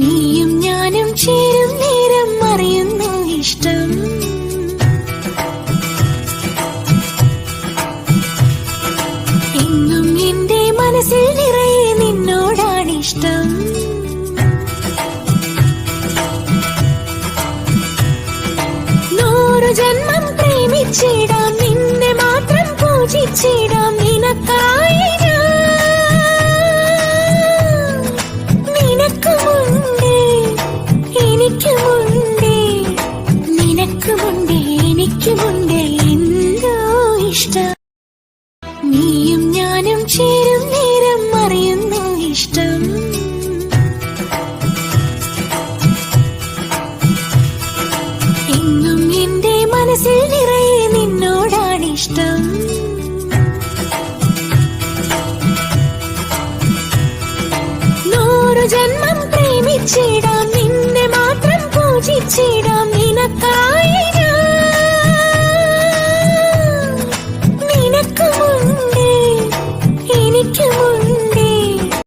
നീയും ഞാനും ചേരും നേരം അറിയുന്നു ഇഷ്ടം. എന്നും എന്റെ മനസ്സിൽ നിറയെ നിന്നോടാണ് ഇഷ്ടം എനിക്കുമുണ്ട് എന്തോ ഇഷ്ടം. നീയും ഞാനും ചേരും